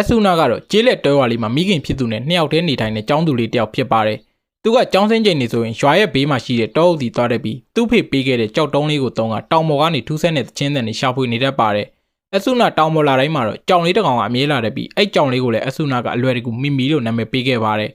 အဆုနာကတော့ကျေးလက်တဲဝါလေးမှာမိခင်ဖြစ်သူနဲ့နှစ်ယောက်တည်းနေထိုင်တဲ့ចောင်းသူလေးတစ်ယောက်ဖြစ်ပါတယ်သူကចောင်းစင်းချိန်နေဆိုရင်ရွာရဲ့ဘေးမှာရှိတဲ့တောအုပ်တီသွားတဲ့ပြီးသူ့ဖေပေးခဲ့တဲ့ကြောက်တုံးလေးကိုတုံးကတောင်ပေါ်ကနေထူးဆန်းတဲ့သချင်းတန်တွေရှာဖွေနေတတ်ပါတယ်အဆုနာတောင်ပေါ်လာတိုင်းမှာတော့ကြောင်လေးတစ်ကောင်ကအမြဲလာတဲ့ပြီးအဲ့ကြောင်လေးကိုလည်းအဆုနာကအလွယ်တကူမိမိလို့နာမည်ပေးခဲ့ပါတယ်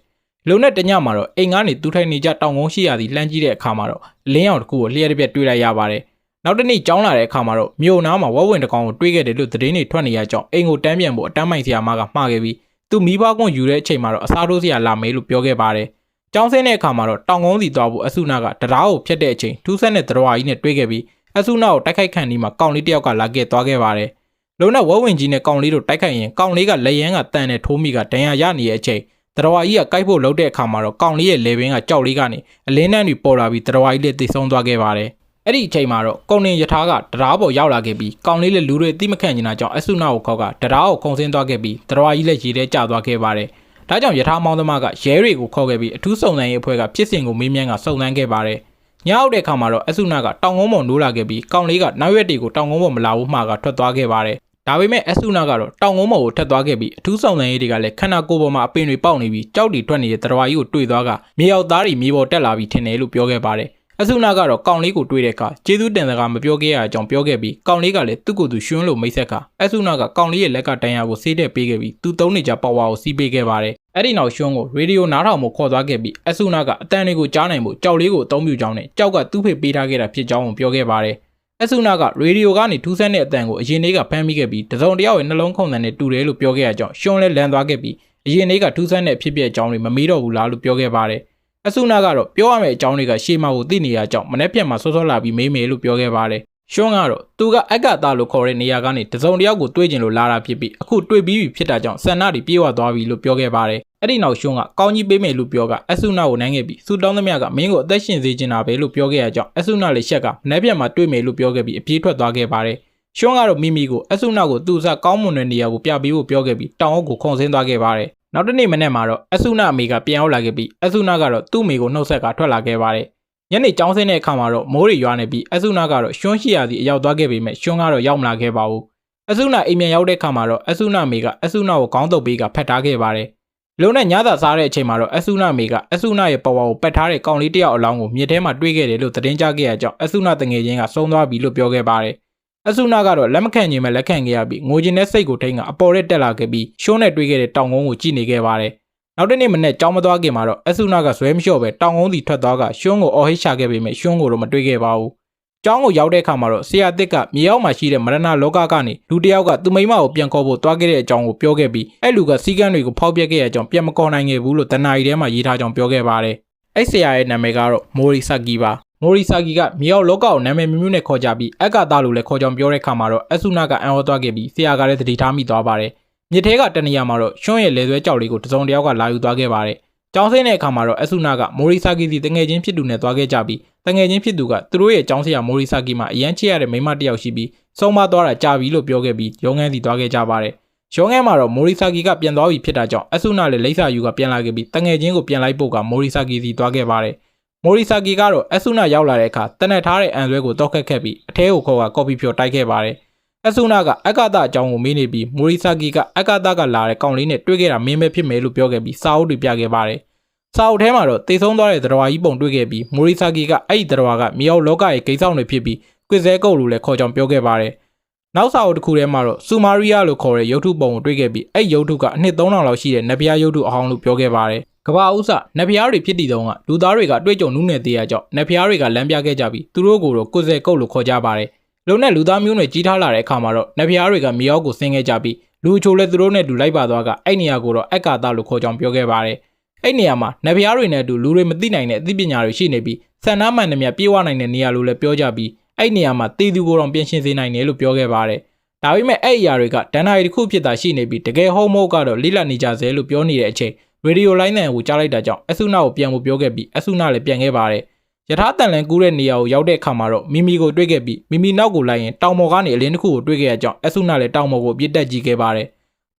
လုံနဲ့တညမှာတော့အိမ်ကနေသူထိုင်နေကြတောင်ကုန်းရှိရာစီလှမ်းကြည့်တဲ့အခါမှာတော့လင်းအောင်တစ်ခုကိုလျှက်တစ်ပြက်တွေ့လိုက်ရပါတယ် နောက်တစ်နေ့ကြောင်းလာတဲ့အခါမှာတော့မြို့နားမှာဝက်ဝင်တစ်ကောင်ကိုတွေ့ခဲ့တယ်လို့သတင်းတွေထွက်နေရကြောင်းအိမ်ကိုတန်းပြန်ဖို့အတန်းမိုင်ဆရာမကမှားခဲ့ပြီးသူမိဘကွန်ယူတဲ့အချိန်မှာတော့အစားထိုးစရာလာမေးလို့ပြောခဲ့ပါတယ်။ကြောင်းဆင်းတဲ့အခါမှာတော့တောင်ကုန်းစီသွားဖို့အဆုနာကတရားကိုဖျက်တဲ့အချိန်ထူးဆန်းတဲ့တရဝါကြီးနဲ့တွေ့ခဲ့ပြီးအဆုနာကိုတိုက်ခိုက်ခံဒီမှာကောင်လေးတစ်ယောက်ကလာခဲ့သွားခဲ့ပါတယ်။လုံးနဲ့ဝက်ဝင်ကြီးနဲ့ကောင်လေးတို့တိုက်ခိုက်ရင်ကောင်လေးကလက်ရန်ကတန်နဲ့ထိုးမိကဒဏ်ရာရနေတဲ့အချိန်တရဝါကြီးကကိုက်ဖို့လှုပ်တဲ့အခါမှာတော့ကောင်လေးရဲ့လေဘင်းကကြောက်လေးကနေအလင်းနှန်းတွေပေါ်လာပြီးတရဝါကြီးလည်းတိတ်ဆုံးသွားခဲ့ပါတယ်။ အဲ့ဒီအချိန်မှာတော့ကုံနေယထာကတရားပေါ်ရောက်လာခဲ့ပြီးကောင်လေးလည်းလူတွေတိမခန့်နေတာကြောင့်အဆုနာကိုခေါက်ကတရားကိုခုံဆင်းသွားခဲ့ပြီးတရဝါကြီးလည်းရေထဲကျသွားခဲ့ပါတယ်။ဒါကြောင့်ယထာမောင်းသမားကရဲတွေကိုခေါ်ခဲ့ပြီးအထူးစုံစမ်းရေးအဖွဲ့ကဖြစ်စဉ်ကိုမေးမြန်းကစုံစမ်းခဲ့ပါတယ်။ညောက်တဲ့အခါမှာတော့အဆုနာကတောင်ကုန်းပေါ်နိုးလာခဲ့ပြီးကောင်လေးကနောက်ရက်တွေကိုတောင်ကုန်းပေါ်မလာဘူးမှာကထွက်သွားခဲ့ပါတယ်။ဒါပေမဲ့အဆုနာကတော့တောင်ကုန်းပေါ်ကိုထက်သွားခဲ့ပြီးအထူးစုံစမ်းရေးတွေကလည်းခန္ဓာကိုယ်ပေါ်မှာအပင်တွေပေါက်နေပြီးကြောက်တီထွက်နေတဲ့တရဝါကြီးကိုတွေ့သွားကမြေရောက်သားတွေမြေပေါ်တက်လာပြီးထင်တယ်လို့ပြောခဲ့ပါတယ်။ အဆုနာကတော့ကောင်လေးကိုတွေ့တဲ့အခါကျေးဇူးတင်စကားမပြောခဲ့ရအကြောင်းပြောခဲ့ပြီးကောင်လေးကလည်းသူ့ကိုယ်သူရှွန်းလို့မိတ်ဆက်ခါအဆုနာကကောင်လေးရဲ့လက်ကတန်ရာကိုဆေးတဲ့ပေးခဲ့ပြီးသူသုံးနေကြပါဝါကိုစီးပေးခဲ့ပါတယ်အဲ့ဒီနောက်ရှွန်းကိုရေဒီယိုနားထောင်မှုခေါ်သွားခဲ့ပြီးအဆုနာကအတန်တွေကိုကြားနိုင်မှုကြောက်လေးကိုအသုံးပြုကြောင်းနဲ့ကြောက်ကသူ့ဖေပေးထားခဲ့တာဖြစ်ကြောင်းကိုပြောခဲ့ပါတယ်အဆုနာကရေဒီယိုကနေထူးဆန်းတဲ့အတန်ကိုအရင်လေးကဖမ်းမိခဲ့ပြီးတစုံတယောက်ရဲ့နှလုံးခုန်သံနဲ့တူတယ်လို့ပြောခဲ့ရကြောင်းရှွန်းလဲလန်သွားခဲ့ပြီးအရင်လေးကထူးဆန်းတဲ့အဖြစ်ပြအကြောင်းတွေမမေးတော့ဘူးလားလို့ပြောခဲ့ပါတယ် အဆုနာကတော့ပြောရမယ့်အကြောင်းတွေကရှေးမကိုသိနေရကြောင်းမနေ့ပြန်မှာစောစောလာပြီးမေးမယ်လို့ပြောခဲ့ပါတယ်။ရှွန်းကတော့သူကအက်ကတာလို့ခေါ်တဲ့နေရာကနေတစုံတယောက်ကိုတွေးကျင်လို့လာတာဖြစ်ပြီးအခုတွေးပြီးပြီဖြစ်တာကြောင့်ဆန္ဒတွေပြေဝသွားပြီလို့ပြောခဲ့ပါတယ်။အဲ့ဒီနောက်ရှွန်းကကောင်းကြီးပေးမယ်လို့ပြောကအဆုနာကိုနိုင်ခဲ့ပြီးစူတောင်းသမျှကမင်းကိုအသက်ရှင်စေချင်တာပဲလို့ပြောခဲ့ရကြောင်းအဆုနာလည်းရှက်ကမနေ့ပြန်မှာတွေးမယ်လို့ပြောခဲ့ပြီးအပြေးထွက်သွားခဲ့ပါတယ်။ရှွန်းကတော့မိမိကိုအဆုနာကိုသူ့အစကောင်းမွန်တဲ့နေရာကိုပြပေးဖို့ပြောခဲ့ပြီးတောင်အုပ်ကိုခုံဆင်းသွားခဲ့ပါတယ် နောက်တစ်နေ့မနေ့မှာတော့အဆုနာအမေကပြန်ရောက်လာခဲ့ပြီးအဆုနာကတော့သူ့အမေကိုနှုတ်ဆက်ကထွက်လာခဲ့ပါတယ်။ညနေကျောင်းဆင်းတဲ့အခါမှာတော့မိုးရီရွာနေပြီးအဆုနာကတော့ရှွန်းရှိရာစီအရောက်သွားခဲ့ပေမဲ့ရှွန်းကတော့ရောက်မလာခဲ့ပါဘူး။အဆုနာအိမ်ပြန်ရောက်တဲ့အခါမှာတော့အဆုနာအမေကအဆုနာကိုခေါင်းတုပ်ပေးကဖတ်ထားခဲ့ပါတယ်။လုံးနဲ့ညသာစားတဲ့အချိန်မှာတော့အဆုနာအမေကအဆုနာရဲ့ပဝါကိုပက်ထားတဲ့ကောင်လေးတစ်ယောက်အလောင်းကိုမြေထဲမှာတွေ့ခဲ့တယ်လို့သတင်းကြားခဲ့ရကြောင်းအဆုနာတငယ်ချင်းကဆုံးသွားပြီလို့ပြောခဲ့ပါတယ်။ အဆုနာကတော့လက်မခံခြင်းမဲ့လက်ခံခဲ့ရပြီးငိုခြင်းနဲ့စိတ်ကိုထိန်းကအပေါ်ရက်တက်လာခဲ့ပြီးရှုံးနဲ့တွေးခဲ့တဲ့တောင်ကုန်းကိုကြည့်နေခဲ့ပါတယ်။နောက်တစ်နေ့မနေ့ကြောင်းမသွားခင်မှာတော့အဆုနာကဇွဲမလျှော့ပဲတောင်ကုန်းစီထွက်သွားကရှုံးကိုအော်ဟစ်ရှာခဲ့ပေမဲ့ရှုံးကိုတော့မတွေးခဲ့ပါဘူး။ကျောင်းကိုရောက်တဲ့အခါမှာတော့ဆရာတစ်ကမြေအောက်မှာရှိတဲ့မရဏလောကကနေလူတစ်ယောက်ကသူ့မိမကိုပြန်ခေါ်ဖို့သွားခဲ့တဲ့အကြောင်းကိုပြောခဲ့ပြီးအဲ့လူကစီကန်းတွေကိုဖောက်ပြက်ခဲ့တဲ့အကြောင်းပြန်မခေါ်နိုင်ခဲ့ဘူးလို့တနာရီထဲမှာရေးထားကြောင်းပြောခဲ့ပါတယ်။အဲ့ဆရာရဲ့နာမည်ကတော့မိုရီဆာကီပါ မိုရီဆာကီကမြေအောက်လောကကိုနာမည်မျိုးမျိုးနဲ့ခေါ်ကြပြီးအက္ကတာလို့လည်းခေါ်ကြောင်ပြောတဲ့ခါမှာတော့အဆုနာကအံ့ဩသွားခဲ့ပြီးဆရာကလည်းသတိထားမိသွားပါတယ်။မြစ်ထဲကတနေရာမှာတော့ရှွန့်ရဲ့လေဆွဲကြောက်လေးကိုတစုံတယောက်ကလာယူသွားခဲ့ပါတယ်။ကျောင်းဆင်းတဲ့အခါမှာတော့အဆုနာကမိုရီဆာကီစီတငယ်ချင်းဖြစ်သူနဲ့သွားခဲ့ကြပြီးတငယ်ချင်းဖြစ်သူကသူတို့ရဲ့ကျောင်းဆရာမိုရီဆာကီမှာအရန်ချစ်ရတဲ့မိန်းမတစ်ယောက်ရှိပြီးဆုံးမသွားတာကြာပြီလို့ပြောခဲ့ပြီးရုံးခန်းစီသွားခဲ့ကြပါတယ်။ရုံးခန်းမှာတော့မိုရီဆာကီကပြန်သွားပြီဖြစ်တာကြောင့်အဆုနာလည်းလိမ့်စာယူကပြန်လာခဲ့ပြီးတငယ်ချင်းကိုပြန်လိုက်ဖို့ကမိုရီဆာကီစီသွားခဲ့ပါတယ်။ မိုရီဆာကီကတော့အဆုနာရောက်လာတဲ့အခါတနက်ထားတဲ့အန်ဆွဲကိုတောက်ခတ်ခဲ့ပြီးအထဲကိုခေါ်ကကော်ပီဖြော်တိုက်ခဲ့ပါတယ်။အဆုနာကအက္ကသအကြောင်းကိုမေးနေပြီးမိုရီဆာကီကအက္ကသကလာတဲ့ကောင်လေးနဲ့တွေ့ခဲ့တာမင်းပဲဖြစ်မယ်လို့ပြောခဲ့ပြီးစာအုပ်တွေပြခဲ့ပါတယ်။စာအုပ်ထဲမှာတော့တေဆုံးသွားတဲ့သရဝါကြီးပုံတွေ့ခဲ့ပြီးမိုရီဆာကီကအဲ့ဒီသရဝါကမြေအောက်လောကရဲ့ဂိမ်းဆောင်တွေဖြစ်ပြီးကွစ်ဇဲကုတ်လို့လည်းခေါ်ကြောင်ပြောခဲ့ပါတယ်။နောက်စာအုပ်တစ်ခုထဲမှာတော့ဆူမာရီယာလို့ခေါ်တဲ့ရုပ်ထုပုံကိုတွေ့ခဲ့ပြီးအဲ့ရုပ်ထုကအနှစ်3000လောက်ရှိတဲ့နဗျာရုပ်ထုအဟောင်းလို့ပြောခဲ့ပါတယ် ကဘာဥစနဖျားတွေဖြစ်တည်တုံးကလူသားတွေကတွေ့ကြုံနုနယ်သေးရကြောင့်နဖျားတွေကလမ်းပြခဲ့ကြပြီးသူတို့ကိုတော့ကိုယ်စဲကုတ်လို့ခေါ်ကြပါတယ်လုံနဲ့လူသားမျိုးတွေကြီးထားလာတဲ့အခါမှာတော့နဖျားတွေကမြေအောက်ကိုဆင်းခဲ့ကြပြီးလူချိုလည်းသူတို့နဲ့တူလိုက်ပါသွားကအဲ့နေရာကိုတော့အက္ကာတလို့ခေါ်ကြောင်ပြောခဲ့ပါတယ်အဲ့နေရာမှာနဖျားတွေနဲ့အတူလူတွေမသိနိုင်တဲ့အသိပညာတွေရှိနေပြီးဆန္ဒမှန်သမျှပြေးဝနိုင်တဲ့နေရာလို့လည်းပြောကြပြီးအဲ့နေရာမှာတည်သူကိုယ်တော်ပြင်ရှင်းစေနိုင်တယ်လို့ပြောခဲ့ပါတယ်ဒါပေမဲ့အဲ့အရာတွေကဒဏ္ဍာရီတစ်ခုဖြစ်တာရှိနေပြီးတကယ်ဟုတ်မဟုတ်ကတော့လိလတ်နေကြစေလို့ပြောနေတဲ့အချိန် ရေဒီယိုလိုင်းတန်ကိုကြားလိုက်တာကြောင့်အဆုနာကိုပြန်ဖို့ပြောခဲ့ပြီးအဆုနာလည်းပြန်ခဲ့ပါတယ်ယထာတန်လန်ကူးတဲ့နေရာကိုရောက်တဲ့အခါမှာတော့မိမိကိုတွေ့ခဲ့ပြီးမိမိနောက်ကိုလိုက်ရင်တောင်ပေါ်ကနေအလင်းတစ်ခုကိုတွေ့ခဲ့ရကြောင်းအဆုနာလည်းတောင်ပေါ်ကိုပြစ်တက်ကြည့်ခဲ့ပါတယ်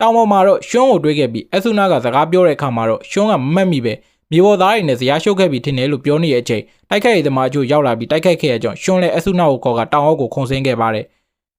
တောင်ပေါ်မှာတော့ရှွန်းကိုတွေ့ခဲ့ပြီးအဆုနာကစကားပြောတဲ့အခါမှာတော့ရှွန်းကမမှတ်မိပဲမြေပေါ်သားတွေနဲ့ဇရာရှုပ်ခဲ့ပြီးထင်တယ်လို့ပြောနေတဲ့အချိန်တိုက်ခိုက်ရေးသမားချို့ရောက်လာပြီးတိုက်ခိုက်ခဲ့ရကြောင်းရှွန်းလည်းအဆုနာကိုခေါ်ကတောင်အောက်ကိုခုန်ဆင်းခဲ့ပါတယ်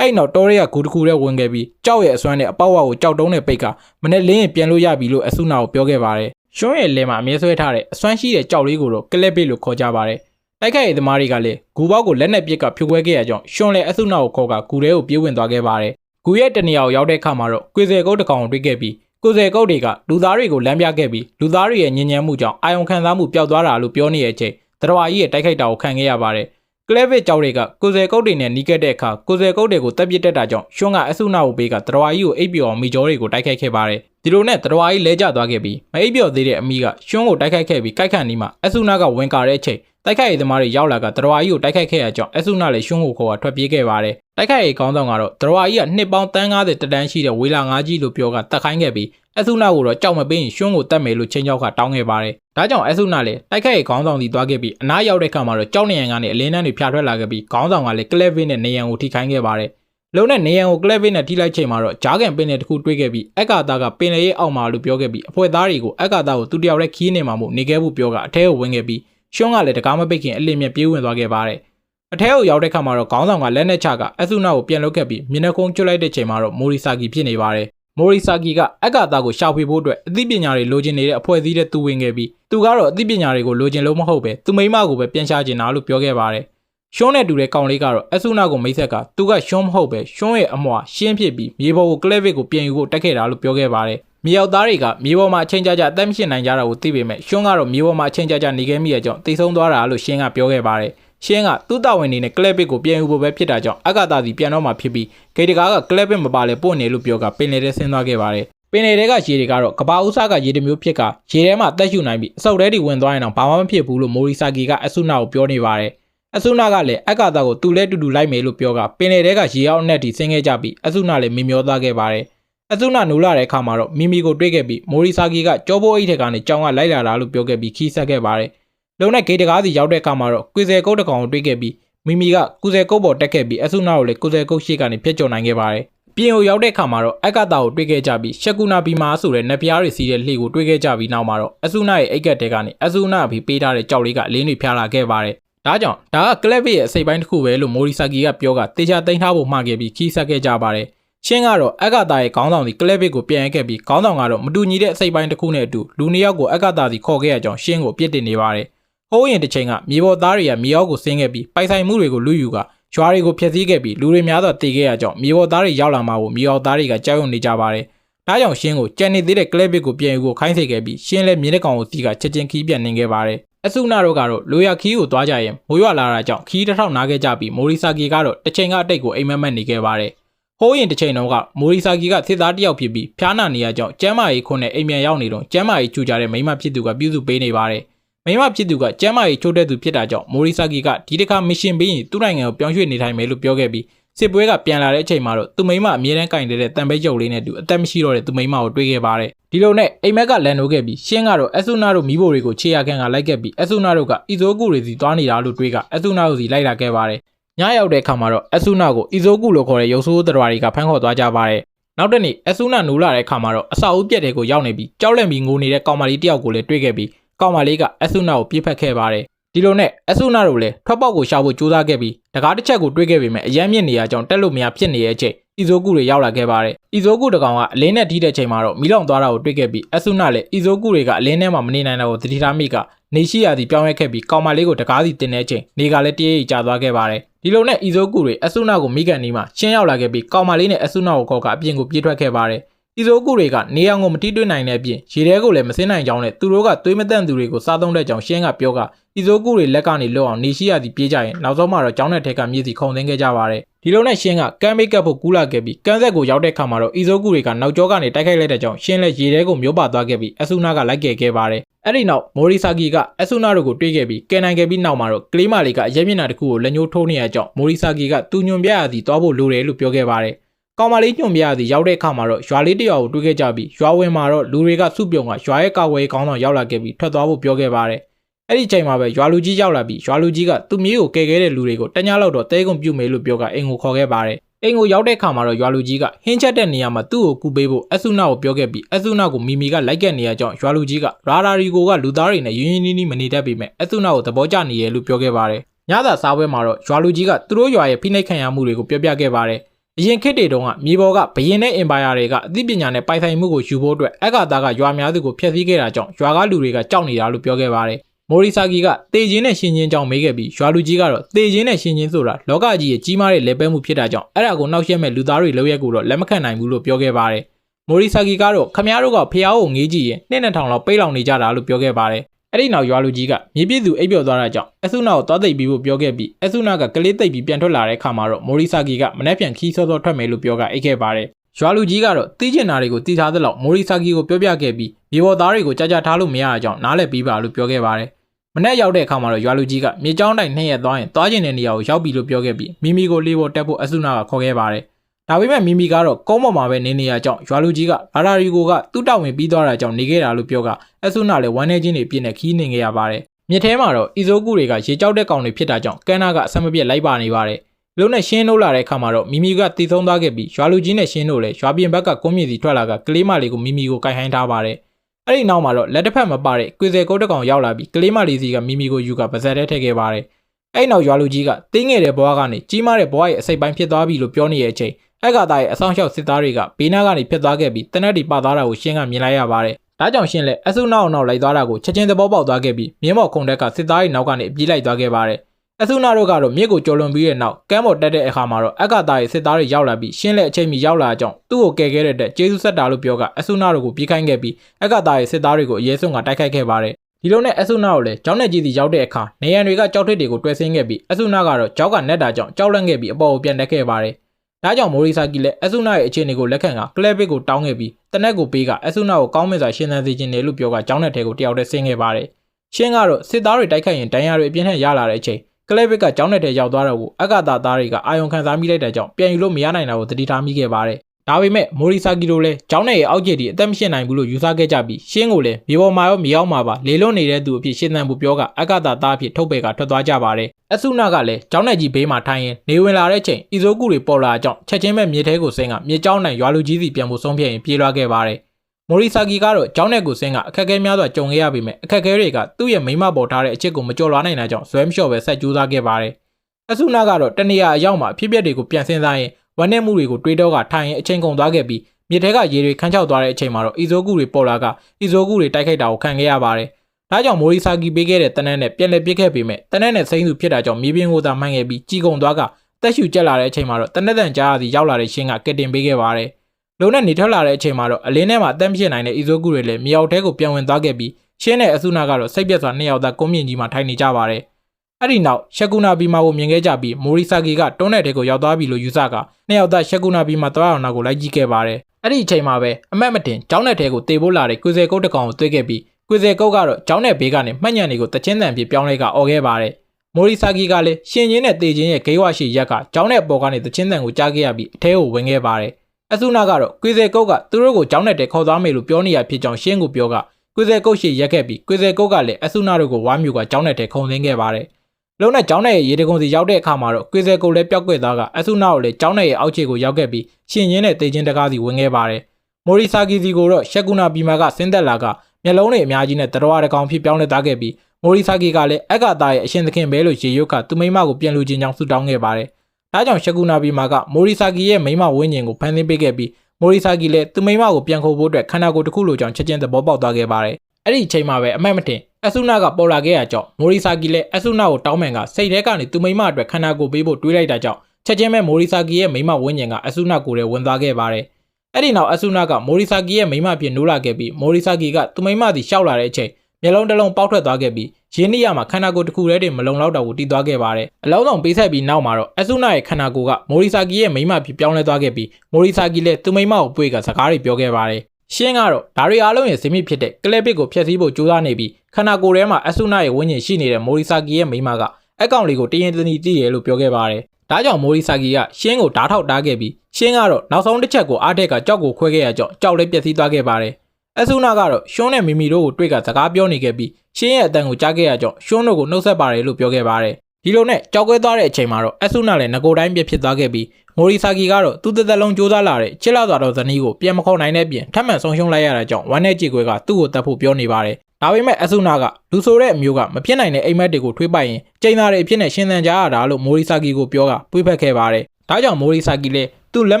အဲ့ဒီနောက်တောရဲကဂူတစ်ခုထဲဝင်ခဲ့ပြီးကြောက်ရဲ့အစွမ်းနဲ့အပေါက်ဝါကိုကြောက်တုံးနဲ့ပိတ်ကမနဲ့လင်းရင်ပြန်လို့ရပြီလို့အဆုနာကိုပြောခဲ့ပါတယ်ရှွန်းရဲ့လင်းမှာအမြဲဆွဲထားတဲ့အစွမ်းရှိတဲ့ကြောက်လေးကိုတော့ကလက်ပစ်လို့ခေါ်ကြပါတယ်တိုက်ခိုက်ရေးသမားတွေကလည်းဂူပေါက်ကိုလက်နဲ့ပစ်ကဖြိုခွဲခဲ့ရကြောင်းရှွန်းလည်းအဆုနာကိုခေါ်ကဂူထဲကိုပြေးဝင်သွားခဲ့ပါတယ်ဂူရဲ့တနေရာကိုရောက်တဲ့အခါမှာတော့ကွေစယ်ကုတ်တစ်ကောင်ကိုတွေ့ခဲ့ပြီးကိုယ်စယ်ကုတ်တွေကလူသားတွေကိုလမ်းပြခဲ့ပြီးလူသားတွေရဲ့ညဉ့်ညမ်းမှုကြောင့်အာယုံခံစားမှုပျောက်သွားတာလို့ပြောနေတဲ့အချိန်တရဝါကြီးရဲ့တိုက်ခိုက်တာကိုခံခဲ့ရပါတယ်။ ကလဗစ်ကြောက်တွေကကိုယ်စယ်ကုတ်တွေနဲ့နီးကပ်တဲ့အခါကိုယ်စယ်ကုတ်တွေကိုတပ်ပစ်တတ်တာကြောင့်ရှွန်းကအဆုနာကိုပေးကတရဝါကြီးကိုအိပ်ပျော်အောင်မိကျော်တွေကိုတိုက်ခိုက်ခဲ့ပါတယ်။ ဒီလိုနဲ့တရဝါကြီးလဲကျသွားခဲ့ပြီးမအိပ်ပျော်သေးတဲ့အမိကရှွန်းကိုတိုက်ခိုက်ခဲ့ပြီးကိုက်ခန့်နီးမှာအဆုနာကဝင်ကာတဲ့အချိန်တိုက်ခိုက်ရေးသမားတွေရောက်လာကတရဝါကြီးကိုတိုက်ခိုက်ခဲ့ရကြောင်းအဆုနာလည်းရှွန်းကိုခေါ်ကထွက်ပြေးခဲ့ပါတယ်။တိုက်ခိုက်ရေးကောင်းဆောင်ကတော့တရဝါကြီးကနှစ်ပေါင်း350တတန်းရှိတဲ့ဝေလာငါးကြီးလို့ပြောကတတ်ခိုင်းခဲ့ပြီးအဆုနာကိုတော့ကြောက်မပေးရင်ရှွန်းကိုတတ်မယ်လို့ချင်းချောက်ကတောင်းခဲ့ပါတယ်။ဒါကြောင့်အဆုနာလည်းတိုက်ခိုက်ရေးခေါင်းဆောင်စီသွားခဲ့ပြီးအနားရောက်တဲ့ခါမှာတော့ကြောက်နေရန်ကနေအလင်းတန်းတွေဖြာထွက်လာခဲ့ပြီးခေါင်းဆောင်ကလည်းကလက်ဗစ်နဲ့နေရန်ကိုထိခိုင်းခဲ့ပါတယ်။ လုံးနဲ့နေရန်ကိုကလက်ဗစ်နဲ့ထိလိုက်ချိန်မှာတော့ဂျားကန်ပင်နယ်တစ်ခုတွေ့ခဲ့ပြီးအက္ကာသားကပင်လေရဲ့အောက်မှာလို့ပြောခဲ့ပြီးအဖွဲသားတွေကိုအက္ကာသားကိုသူတယောက်တည်းခီးနေမှာမို့နေခဲ့ဖို့ပြောကအထဲကိုဝင်ခဲ့ပြီးရှွန်းကလည်းတကားမပိတ်ခင်အလင်းမြပြေးဝင်သွားခဲ့ပါတယ်။အထဲကိုရောက်တဲ့ခါမှာတော့ခေါင်းဆောင်ကလက်နဲ့ချကအဆုနာကိုပြန်လုတ်ခဲ့ပြီးမျက်နှာကုန်းကျွတ်လိုက်တဲ့ချိန်မှာတော့မိုရီဆာကီဖြစ်နေပါတယ်။မိုရီဆာကီကအက္ကာသားကိုရှာဖွေဖို့အတွက်အသိပညာတွေလိုချင်နေတဲ့အဖွဲ့အစည်းတဲ့သူဝင်ခဲ့ပြီးသူကတော့အသိပညာတွေကိုလိုချင်လို့မဟုတ်ပဲသူမိမကိုပဲပြန်ရှာချင်တာလို့ပြောခဲ့ပါတယ်။ ရှွန်းနဲ့တူတဲ့ကောင်လေးကတော့အဆုနာကိုမိတ်ဆက်ကသူကရှွန်းမဟုတ်ပဲရှွန်းရဲ့အမွာရှင်းဖြစ်ပြီးမြေပေါ်ကိုကလစ်ဗစ်ကိုပြန်ယူဖို့တက်ခဲ့တာလို့ပြောခဲ့ပါတယ်။မြေရောက်သားတွေကမြေပေါ်မှာအချိန်ကြာကြာအသက်မရှင်နိုင်ကြတာကိုသိပေမဲ့ရှွန်းကတော့မြေပေါ်မှာအချိန်ကြာကြာနေခဲ့မိတဲ့ကြောင့်တိတ်ဆုံးသွားတာလို့ရှင်းကပြောခဲ့ပါတယ်။ရှင်းကသူ့တာဝန်နေနဲ့ကလစ်ဗစ်ကိုပြန်ယူဖို့ပဲဖြစ်တာကြောင့်အက္ခတာစီပြန်တော့မှဖြစ်ပြီးဂေတကာကကလစ်ဗစ်မပါလဲပို့နေလို့ပြောကပင်လေထဲဆင်းသွားခဲ့ပါတယ်။ပင်လေထဲကရေတွေကတော့ကဘာဦးစားကရေတမျိုးဖြစ်ကရေထဲမှာတက်ရှူနိုင်ပြီးအစုပ်ထဲတွေဝင်သွားရင်တော့ဘာမှမဖြစ်ဘူးလို့မိုရီဆာကီကအဆုနာကိုပြောနေပါတယ်။ အဆုနာကလည်းအက္ခတာကိုသူ့လဲတူတူလိုက်မယ်လို့ပြောကပင်လေထဲကရေအောင်နဲ့တီဆင်းခဲ့ကြပြီးအဆုနာလည်းမမျောသွားခဲ့ပါတယ်။အဆုနာနူလာတဲ့အခါမှာတော့မီမီကိုတွေ့ခဲ့ပြီးမိုရီဆာကီကကြောဘိုးအိတ်ထက်ကနေကြောင်ကလိုက်လာတာလို့ပြောခဲ့ပြီးခီးဆက်ခဲ့ပါတယ်။လုံနဲ့ဂေတကားစီရောက်တဲ့အခါမှာတော့ကွေစယ်ကုတ်တကောင်ကိုတွေ့ခဲ့ပြီးမိမိကကုစယ်ကုတ်ပေါ်တက်ခဲ့ပြီးအဆုနာကိုလည်းကုစယ်ကုတ်ရှိကနေဖျက်ချော်နိုင်ခဲ့ပါတယ်။ပြင်ကိုရောက်တဲ့အခါမှာတော့အက္ကတာကိုတွေ့ခဲ့ကြပြီးရှက်ကူနာဘီမာဆိုတဲ့နက်ပြားတွေစီးတဲ့လှေကိုတွေ့ခဲ့ကြပြီးနောက်မှာတော့အဆုနာရဲ့အိတ်ကက်တဲကနေအဆုနာဘီပေးထားတဲ့ကြောက်လေးကအလင်းတွေဖျားလာခဲ့ပါတယ်။ ဒါကြောင့်ဒါကကလပ်ဗစ်ရဲ့အစိပ်ပိုင်းတစ်ခုပဲလို့မိုရီဆာကီကပြောကတေချာသိမ်းထားဖို့မှားခဲ့ပြီးခီးဆက်ခဲ့ကြပါတယ်။ရှင်းကတော့အက္ကတာရဲ့ခေါင်းဆောင်စီကလပ်ဗစ်ကိုပြန်ရိုက်ခဲ့ပြီးခေါင်းဆောင်ကတော့မတူညီတဲ့အစိပ်ပိုင်းတစ်ခုနဲ့အတူလူနှစ်ယောက်ကိုအက္ကတာစီခေါ်ခဲ့ရကြောင်းရှင်းကိုပြစ်တင်နေပါတယ်။ဟိုးရင်တစ်ချိန်ကမြေပေါ်သားတွေကမြေအောက်ကိုဆင်းခဲ့ပြီးပိုက်ဆိုင်မှုတွေကိုလူယူကရွာတွေကိုဖျက်ဆီးခဲ့ပြီးလူတွေများစွာတည်ခဲ့ရကြောင်းမြေပေါ်သားတွေရောက်လာမှကိုမြေအောက်သားတွေကကြောက်ရွံ့နေကြပါတယ်။ဒါကြောင့်ရှင်းကိုကြံနေသေးတဲ့ကလစ်ဘစ်ကိုပြန်ယူကိုခိုင်းစေခဲ့ပြီးရှင်းလည်းမြေတဲ့ကောင်ကိုစီးကချက်ချင်းခီးပြန်နေခဲ့ပါတယ်။ အဆုနာတို့ကတော့လိုယာခီးကိုသွားကြရင်မိုးရွာလာတာကြောင့်ခီးတစ်ထောင်နားခဲ့ကြပြီးမိုရီဆာကီကတော့တစ်ချိန်ကအတိတ်ကိုအိမ်မက်မက်နေခဲ့ပါတယ်။ဟိုးရင်တစ်ချိန်တုန်းကမိုရီဆာကီကစစ်သားတစ်ယောက်ဖြစ်ပြီးဖျားနာနေရကြောင်းကျမ်းမာရေးခွန်းနဲ့အိမ်မြန်ရောက်နေတော့ကျမ်းမာရေးချူကြတဲ့မိမဖြစ်သူကပြုစုပေးနေပါတယ်။မိမဖြစ်သူကကျမ်းမာရေးချိုးတဲ့သူဖြစ်တာကြောင့်မိုရီဆာကီကဒီတစ်ခါမရှင်ပေးရင်သူ့နိုင်ငံကိုပြောင်းရွှေ့နေထိုင်မယ်လို့ပြောခဲ့ပြီး စစ်ပွဲကပြန်လာတဲ့အချိန်မှာတော့သူမိမအမြဲတမ်းကင်တဲ့တံပဲကြုံလေးနဲ့တူအသက်မရှိတော့တဲ့သူမိမကိုတွေ့ခဲ့ပါတယ်ဒီလိုနဲ့အိမ်မက်ကလန်နိုးခဲ့ပြီးရှင်းကတော့အဆုနာတို့မိဖို့တွေကိုခြေရခန့်ကလိုက်ခဲ့ပြီးအဆုနာတို့ကအီဇိုကူတွေစီသွားနေတာလို့တွေးကအဆုနာတို့စီလိုက်လာခဲ့ပါတယ်ညရောက်တဲ့အခါမှာတော့အဆုနာကိုအီဇိုကူလို့ခေါ်တဲ့ရုပ်ဆိုးတော်တွေကဖမ်းခေါ်သွားကြပါတယ်နောက်တစ်နေ့အဆုနာနူလာတဲ့အခါမှာတော့အစာအုပ်ပြက်တဲ့ကိုရောက်နေပြီးကြောက်လန့်ပြီးငိုနေတဲ့ကောင်မလေးတယောက်ကိုလည်းတွေ့ခဲ့ပြီးကောင်မလေးကအဆုနာကိုပြစ်ဖက်ခဲ့ပါတယ် ဒီလိုနဲ့အဆုနာတို့လည်းထွက်ပေါက်ကိုရှာဖို့ကြိုးစားခဲ့ပြီးတကားတစ်ချက်ကိုတွေးခဲ့ပေမဲ့အယမ်းမြင့်နေရကြောင်းတက်လို့မရဖြစ်နေတဲ့အချိန်အီဇိုကူတွေရောက်လာခဲ့ပါတယ်။အီဇိုကူတကောင်ကအလင်းနဲ့ထိတဲ့ချိန်မှာတော့မီလောင်သွားတာကိုတွေ့ခဲ့ပြီးအဆုနာလည်းအီဇိုကူတွေကအလင်းထဲမှာမနေနိုင်တာကိုသတိထားမိကနေရှိရာစီပြောင်းရက်ခဲ့ပြီးကောင်မလေးကိုတကားစီတင်တဲ့အချိန်နေကလည်းတရေကြီးကျသွားခဲ့ပါတယ်။ဒီလိုနဲ့အီဇိုကူတွေအဆုနာကိုမိကန်နီးမှာရှင်းရောက်လာခဲ့ပြီးကောင်မလေးနဲ့အဆုနာကိုခေါ်ကအပြင်ကိုပြေးထွက်ခဲ့ပါတယ်။ အီဇိုကူတွေကနေအောင်ကိုမတိတွေ့နိုင်တဲ့အပြင်ရေထဲကိုလည်းမစင်းနိုင်ကြောင်းနဲ့သူတို့ကသွေးမတန့်သူတွေကိုစားသုံးတဲ့ကြောင်းရှင်းကပြောကအီဇိုကူတွေလက်ကနေလွတ်အောင်နေရှိရစီပြေးကြရင်နောက်ဆုံးမှာတော့ကျောင်းနဲ့ထက်ကမြေစီခုံသိမ်းခဲ့ကြပါတယ်။ဒီလိုနဲ့ရှင်းကကမ်းမိတ်ကပ်ဖို့ကူးလာခဲ့ပြီးကမ်းဆက်ကိုရောက်တဲ့ခါမှာတော့အီဇိုကူတွေကနောက်ကျောကနေတိုက်ခိုက်လိုက်တဲ့ကြောင့်ရှင်းလက်ရေထဲကိုမျိုးပါသွားခဲ့ပြီးအဆုနာကလိုက်ခဲ့ခဲ့ပါတယ်။အဲ့ဒီနောက်မိုရီဆာကီကအဆုနာတို့ကိုတွေ့ခဲ့ပြီးကယ်နိုင်ခဲ့ပြီးနောက်မှာတော့ကလေးမလေးကအရက်မျက်နှာတစ်ခုကိုလက်ညှိုးထိုးနေရကြောင်းမိုရီဆာကီကသူညွန်ပြရသည်တွားဖို့လိုတယ်လို့ပြောခဲ့ပါတယ်။ ကောင်မလေးညွန်ပြရသည်ရောက်တဲ့အခါမှာတော့ရွာလေးတစ်ရွာကိုတွေ့ခဲ့ကြပြီးရွာဝင်မှာတော့လူတွေကစုပြုံကရွာရဲ့ကာဝယ်ကောင်းဆောင်ရောက်လာခဲ့ပြီးထွက်သွားဖို့ပြောခဲ့ပါတယ်။အဲ့ဒီချိန်မှာပဲရွာလူကြီးရောက်လာပြီးရွာလူကြီးကသူ့မြေးကိုကယ်ခဲ့တဲ့လူတွေကိုတညလောက်တော့တဲကုံပြုတ်မယ်လို့ပြောကအိမ်ကိုခေါ်ခဲ့ပါတယ်။အိမ်ကိုရောက်တဲ့ခါမှာတော့ရွာလူကြီးကဟင်းချက်တဲ့နေရာမှာသူ့ကိုကူပေးဖို့အဆုနာကိုပြောခဲ့ပြီးအဆုနာကိုမီမီကလိုက်ခဲ့နေရကြောင်းရွာလူကြီးကရာရာရီကိုကလူသားတွေနဲ့ရင်းရင်းနှီးနှီးမနေတတ်ပေမဲ့အဆုနာကိုသဘောကျနေရလို့ပြောခဲ့ပါတယ်။ညသာစားပွဲမှာတော့ရွာလူကြီးကသူတို့ရွာရဲ့ဖိနှိပ်ခံရမှုတွေကိုပြောပြခဲ့ပါတယ်။ အရင်ခေတ်တွေတုန်းကမြေပေါ်ကဘရင်နဲ့အင်ပါယာတွေကအသိပညာနဲ့ပိုင်ဆိုင်မှုကိုယူဖို့အတွက်အက္ခတာကရွာများစုကိုဖျက်ဆီးခဲ့တာကြောင့်ရွာကလူတွေကကြောက်နေတာလို့ပြောခဲ့ပါတယ်။မိုရီဆာကီကတေချင်းနဲ့ရှင်ချင်းကြောင့်မေးခဲ့ပြီးရွာလူကြီးကတော့တေချင်းနဲ့ရှင်ချင်းဆိုတာလောကကြီးရဲ့ကြီးမားတဲ့လေပဲမှုဖြစ်တာကြောင့်အဲ့ဒါကိုနှောက်ယှက်မဲ့လူသားတွေလောက်ရက်ကိုတော့လက်မခံနိုင်ဘူးလို့ပြောခဲ့ပါတယ်။မိုရီဆာကီကတော့ခမည်းတော်ကဖျားကိုငေးကြည့်ရင်နှစ်နှစ်ထောင်လောက်ပိတ်လောင်နေကြတာလို့ပြောခဲ့ပါတယ်။ အဲ့ဒီနောက်ရွာလူကြီးကမြေပြည့်သူအိပ်ပျော်သွားတာကြောင့်အဆုနာကိုသွားသိပ်ပြီးဖို့ပြောခဲ့ပြီးအဆုနာကကလေးသိပ်ပြီးပြန်ထွက်လာတဲ့အခါမှာတော့မိုရီဆာကီကမနှက်ပြန်ခီးစောစောထွက်မယ်လို့ပြောကအိတ်ခဲ့ပါတယ်။ရွာလူကြီးကတော့တီးကျင်နာတွေကိုတီးထားသလောက်မိုရီဆာကီကိုပြောပြခဲ့ပြီးမြေပေါ်သားတွေကိုကြာကြာထားလို့မရအောင်ကြောင့်နားလည်ပြီးပါလို့ပြောခဲ့ပါတယ်။မနေ့ရောက်တဲ့အခါမှာတော့ရွာလူကြီးကမြေကျောင်းတိုင်နှစ်ရက်သွားရင်သွားကျင်တဲ့နေရာကိုရောက်ပြီလို့ပြောခဲ့ပြီးမိမိကိုလေးပေါ်တက်ဖို့အဆုနာကခေါ်ခဲ့ပါတယ်။ ဒါပေမဲ့မိမိကတော့ကုန်းပေါ်မှာပဲနေနေရကြောင်းရွာလူကြီးကဘာရာရီကိုကသူ့တောက်ဝင်ပြီးသွားတာကြောင့်နေခဲ့တာလို့ပြောကအဆုနာလည်းဝမ်းနေချင်းတွေပြည့်နေခီးနေခဲ့ရပါတယ်။မြစ်ထဲမှာတော့အီဇိုကူတွေကရေကြောက်တဲ့ကောင်တွေဖြစ်တာကြောင့်ကန်နာကအဆက်မပြတ်လိုက်ပါနေပါတယ်။လုံးနဲ့ရှင်းလို့လာတဲ့အခါမှာတော့မိမိကတည်ဆုံးသွားခဲ့ပြီးရွာလူကြီးနဲ့ရှင်းတို့လည်းရွာပြင်ဘက်ကကုန်းမြေစီထွက်လာကကလေးမလေးကိုမိမိကိုကင်ဟိုင်းထားပါတယ်။အဲ့ဒီနောက်မှာတော့လက်တစ်ဖက်မပါတဲ့ကွေစဲကုတ်တကောင်ရောက်လာပြီးကလေးမလေးစီကမိမိကိုယူကပါဇက်ထဲထည့်ခဲ့ပါတယ်။အဲ့နောက်ရွာလူကြီးကတင်းငယ်တဲ့ဘဝကနေကြီးမားတဲ့ဘဝရဲ့အစိပ်ပိုင်းဖြစ်သွားပြီလို့ပြောနေတဲ့အချိန် အက္ခတာရဲ့အဆောင်လျှောက်စစ်သားတွေကဘေးနားကနေဖြစ်သွားခဲ့ပြီးတနက်တီပါသွားတာကိုရှင်းကမြင်လိုက်ရပါတယ်။ဒါကြောင့်ရှင်းလက်အဆုနောက်နောက်လိုက်သွားတာကိုချက်ချင်းသဘောပေါက်သွားခဲ့ပြီးမြင်းမော်ခုံတက်ကစစ်သားရဲ့နောက်ကနေပြေးလိုက်သွားခဲ့ပါတယ်။အဆုနာတို့ကတော့မြစ်ကိုကျော်လွန်ပြီးတဲ့နောက်ကမ်းပေါ်တက်တဲ့အခါမှာတော့အက္ခတာရဲ့စစ်သားတွေရောက်လာပြီးရှင်းလက်အချိန်မီရောက်လာကြောင်းသူ့ကိုကယ်ခဲ့တဲ့အတွက်ကျေးဇူးဆက်တာလို့ပြောကအဆုနာတို့ကိုပြေးခိုင်းခဲ့ပြီးအက္ခတာရဲ့စစ်သားတွေကိုအရေးဆုံးကတိုက်ခိုက်ခဲ့ပါတယ်။ဒီလိုနဲ့အဆုနာကိုလည်းကျောင်းနယ်ကြီးစီရောက်တဲ့အခါနေရန်တွေကကြောက်ထစ်တွေကိုတွဲဆင်းခဲ့ပြီးအဆုနာကတော့ကြောက်ကနက်တာကြောင့်ကြောက်လန့်ခဲ့ပြီးအပေါ်ကိုပြန်တက်ခဲ့ပါတယ်။ ဒါကြောင့်မိုရီဆာကီလည်းအဆုနာရဲ့အခြေအနေကိုလက်ခံကကလပ်ဘစ်ကိုတောင်းခဲ့ပြီးတနက်ကိုပေးကအဆုနာကိုကောင်းမွန်စွာရှင်းသန်စေခြင်းတယ်လို့ပြောကကျောင်းနယ်ထဲကိုတယောက်တည်းဆင်းခဲ့ပါတယ်။ရှင်းကတော့စစ်သားတွေတိုက်ခိုက်ရင်ဒဏ်ရာတွေအပြင်းထန်ရလာတဲ့အချိန်ကလပ်ဘစ်ကကျောင်းနယ်ထဲရောက်သွားတော့ကိုအက္ခတာသားတွေကအာယုံခံစားမိလိုက်တဲ့ကြောင့်ပြန်ယူလို့မရနိုင်တာကိုသတိထားမိခဲ့ပါတယ်။ ဒါပေမဲ့မိုရီဆာကီတို့လည်းကျောင်းနယ်ရဲ့အောက်ကျည်တီအသက်မရှင်နိုင်ဘူးလို့ယူဆခဲ့ကြပြီးရှင်းကိုလည်းမြေပေါ်မှာရောမြေအောက်မှာပါလေလွတ်နေတဲ့သူအဖြစ်ရှင်းသန်ဖို့ပြောကအက္ခတာသားအဖြစ်ထုတ်ပယ်ကထွက်သွားကြပါတယ်။အဆုနာကလည်းကျောင်းနယ်ကြီးဘေးမှာထိုင်ရင်နေဝင်လာတဲ့ချိန်အီဇိုကူတွေပေါ်လာကြောင့်ချက်ချင်းပဲမြေထဲကိုဆင်းကမြေကျောင်းနိုင်ရွာလူကြီးစီပြန်ဖို့ဆုံးဖြတ်ရင်ပြေးလွှားခဲ့ပါတယ်။မိုရီဆာကီကတော့ကျောင်းနယ်ကိုဆင်းကအခက်အခဲများစွာကြုံခဲ့ရပေမဲ့အခက်အခဲတွေကသူ့ရဲ့မိမပေါ်ထားတဲ့အချစ်ကိုမကြော်လွှားနိုင်တာကြောင့်ဇွဲမလျှော့ပဲဆက်ကြိုးစားခဲ့ပါတယ်။အဆုနာကတော့တနေရာအရောက်မှာဖြစ်ပျက်တွေကိုပြန်ဆင်းစားရင် ဝမ်းနည်းမှုတွေကိုတွေးတော့ကထိုင်ရင်အချိန်ကုန်သွားခဲ့ပြီးမြေထဲကရေတွေခန်းချောက်သွားတဲ့အချိန်မှာတော့အီဇိုကူတွေပေါ်လာကအီဇိုကူတွေတိုက်ခိုက်တာကိုခံခဲ့ရပါတယ်။ဒါကြောင့်မိုရီဆာကီပေးခဲ့တဲ့တနက်နဲ့ပြန်လည်ပစ်ခဲ့ပေမဲ့တနက်နဲ့စိမ့်သူဖြစ်တာကြောင့်မြေပြင်ကိုသာမှန်ခဲ့ပြီးကြီးကုံသွားကတက်ရှူကျက်လာတဲ့အချိန်မှာတော့တနက်တန်ကြားရသည်ရောက်လာတဲ့ရှင်းကကက်တင်ပေးခဲ့ပါတယ်။လုံနဲ့နေထွက်လာတဲ့အချိန်မှာတော့အလင်းထဲမှာအသက်မဖြစ်နိုင်တဲ့အီဇိုကူတွေလည်းမြေအောက်ထဲကိုပြန်ဝင်သွားခဲ့ပြီးရှင်းနဲ့အဆုနာကတော့စိတ်ပြတ်စွာနှစ်ယောက်သားကုန်းမြင့်ကြီးမှာထိုင်နေကြပါတယ်။ အဲ့ဒီနောက်ရှက်ကူနာဘီမာကိုမြင်ခဲ့ကြပြီးမိုရီဆာကီကတွန်းတဲ့တဲကိုရောက်သွားပြီလို့ယူဆကနှစ်ယောက်သားရှက်ကူနာဘီမာသွားအောင်နောက်ကိုလိုက်ကြည့်ခဲ့ပါတယ်။အဲ့ဒီအချိန်မှာပဲအမတ်မတင်ကျောင်းတဲ့တဲကိုတေဖို့လာတဲ့ကွေစဲကုတ်တကောင်ကိုတွေ့ခဲ့ပြီးကွေစဲကုတ်ကတော့ကျောင်းတဲ့ဘေးကနေမှတ်ညံတွေကိုတချင်းတန်ပြပြောင်းလိုက်ကအော်ခဲ့ပါတယ်။မိုရီဆာကီကလည်းရှင်ချင်းနဲ့တေချင်းရဲ့ဂိမ်းဝရှိရက်ကကျောင်းတဲ့ပေါ်ကနေတချင်းတန်ကိုကြားခဲ့ရပြီးအထဲကိုဝင်ခဲ့ပါတယ်။အဆုနာကတော့ကွေစဲကုတ်ကသူတို့ကိုကျောင်းတဲ့တဲခေါ်သွားမယ်လို့ပြောနေရဖြစ်ကြောင်းရှင်းကိုပြောကကွေစဲကုတ်ရှိရက်ခဲ့ပြီးကွေစဲကုတ်ကလည်းအဆုနာတို့ကိုဝါမျိုးကကျောင်းတဲ့တဲခုံသိမ်းခဲ့ပါတယ်။ လုံးနဲ့ကျောင်းနဲ့ရေတကုံစီရောက်တဲ့အခါမှာတော့ကွေစဲကိုလည်းပျောက်ကွယ်သွားကအဆုနာကိုလည်းကျောင်းနဲ့ရဲ့အောက်ခြေကိုရောက်ခဲ့ပြီးရှင်ရင်းနဲ့တေချင်းတကားစီဝင်ခဲ့ပါတယ်။မိုရီဆာကီစီကိုတော့ရှက်ကူနာပီမာကဆင်းသက်လာကမျက်လုံးတွေအများကြီးနဲ့တတော်ရကောင်ဖြစ်ပြောင်းလဲသွားခဲ့ပြီးမိုရီဆာကီကလည်းအက္ခတာရဲ့အရှင်သခင်ပဲလို့ရေရွတ်ကသူမိမကိုပြန်လူချင်းကြောင်းဆူတောင်းခဲ့ပါတယ်။ဒါကြောင့်ရှက်ကူနာပီမာကမိုရီဆာကီရဲ့မိမဝင်းကျင်ကိုဖန်ဆင်းပေးခဲ့ပြီးမိုရီဆာကီလည်းသူမိမကိုပြန်ခေါ်ဖို့အတွက်ခန္ဓာကိုယ်တစ်ခုလိုကြောင့်ချက်ချင်းသဘောပေါက်သွားခဲ့ပါတယ်။အဲ့ဒီအချိန်မှာပဲအမတ်မတင် အဆုနာကပေါ်လာခဲ့ရကြောင့်မိုရီဆာကီလည်းအဆုနာကိုတောင်းပန်ကစိတ်ထဲကနေသူမိမအတွက်ခန္ဓာကိုယ်ပေးဖို့တွေးလိုက်တာကြောင့်ချက်ချင်းပဲမိုရီဆာကီရဲ့မိမဝင်းကျင်ကအဆုနာကိုယ်ထဲဝင်သွားခဲ့ပါတယ်။အဲ့ဒီနောက်အဆုနာကမိုရီဆာကီရဲ့မိမဖြစ်နိုးလာခဲ့ပြီးမိုရီဆာကီကသူမိမစီရှောက်လာတဲ့အချိန်မျက်လုံးတစ်လုံးပေါက်ထွက်သွားခဲ့ပြီးရင်းနှီးရမှာခန္ဓာကိုယ်တစ်ခုတည်းတည်းမလုံလောက်တော့ဘူးတီးသွားခဲ့ပါတယ်။အလုံးစုံပေးဆက်ပြီးနောက်မှာတော့အဆုနာရဲ့ခန္ဓာကိုယ်ကမိုရီဆာကီရဲ့မိမဖြစ်ပြောင်းလဲသွားခဲ့ပြီးမိုရီဆာကီလည်းသူမိမကိုပွေကစကားတွေပြောခဲ့ပါတယ်။ ရှင်းကတော့ဒါတွေအားလုံးရဲ့ဇင်မိဖြစ်တဲ့ကလပ်ပစ်ကိုဖျက်ဆီးဖို့ကြိုးစားနေပြီးခန္ဓာကိုယ်ထဲမှာအဆုနာရဲ့ဝိညာဉ်ရှိနေတဲ့မိုရီဆာကီရဲ့မိမကအကောင့်လေးကိုတရင်တနီတည်တယ်လို့ပြောခဲ့ပါတယ်။ဒါကြောင့်မိုရီဆာကီကရှင်းကိုဓားထောက်တားခဲ့ပြီးရှင်းကတော့နောက်ဆုံးတစ်ချက်ကိုအားထက်ကကြောက်ကိုခွဲခဲ့ရကြောင့်ကြောက်လည်းပျက်စီးသွားခဲ့ပါတယ်။အဆုနာကတော့ရှွန်းနဲ့မီမီတို့ကိုတွေ့ကစကားပြောနေခဲ့ပြီးရှင်းရဲ့အတန်ကိုကြားခဲ့ရကြောင့်ရှွန်းတို့ကိုနှုတ်ဆက်ပါတယ်လို့ပြောခဲ့ပါတယ်။ ဒီလိုနဲ့ကြောက်ကွဲသွားတဲ့အချိန်မှာတော့အဆုနာလည်းငကိုတိုင်းပြဖြစ်သွားခဲ့ပြီးမိုရီဆာကီကတော့သူ့တက်တက်လုံးစူးစမ်းလာတဲ့ချစ်လာသွားတော့ဇနီးကိုပြန်မခေါ်နိုင်တဲ့ပြင်ထပ်မံဆုံးရှုံးလိုက်ရတာကြောင့်ဝမ်းနဲ့ကြေကွဲကသူ့ကိုတတ်ဖို့ပြောနေပါတယ်။ဒါပေမဲ့အဆုနာကလူဆိုတဲ့အမျိုးကမဖြစ်နိုင်တဲ့အိမ်မက်တွေကိုထွေးပိုက်ရင်ကျိန်သားတွေအဖြစ်နဲ့ရှင်းသန်ကြရတာလို့မိုရီဆာကီကိုပြောကပွေးဖက်ခဲ့ပါတယ်။ဒါကြောင့်မိုရီဆာကီလည်းသူလက်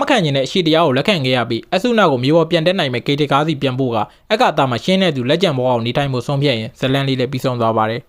မခံနိုင်တဲ့အရှိတရားကိုလက်ခံခဲ့ရပြီးအဆုနာကိုမြေပေါ်ပြန်တက်နိုင်မဲ့ဂေတကားစီပြန်ဖို့ကအက္ကတာမှာရှင်းတဲ့သူလက်ကျန်ဘဝကိုနေထိုင်မှုဆုံးဖြတ်ရင်ဇလန်လေးလည်းပြီးဆုံးသွားပါတယ်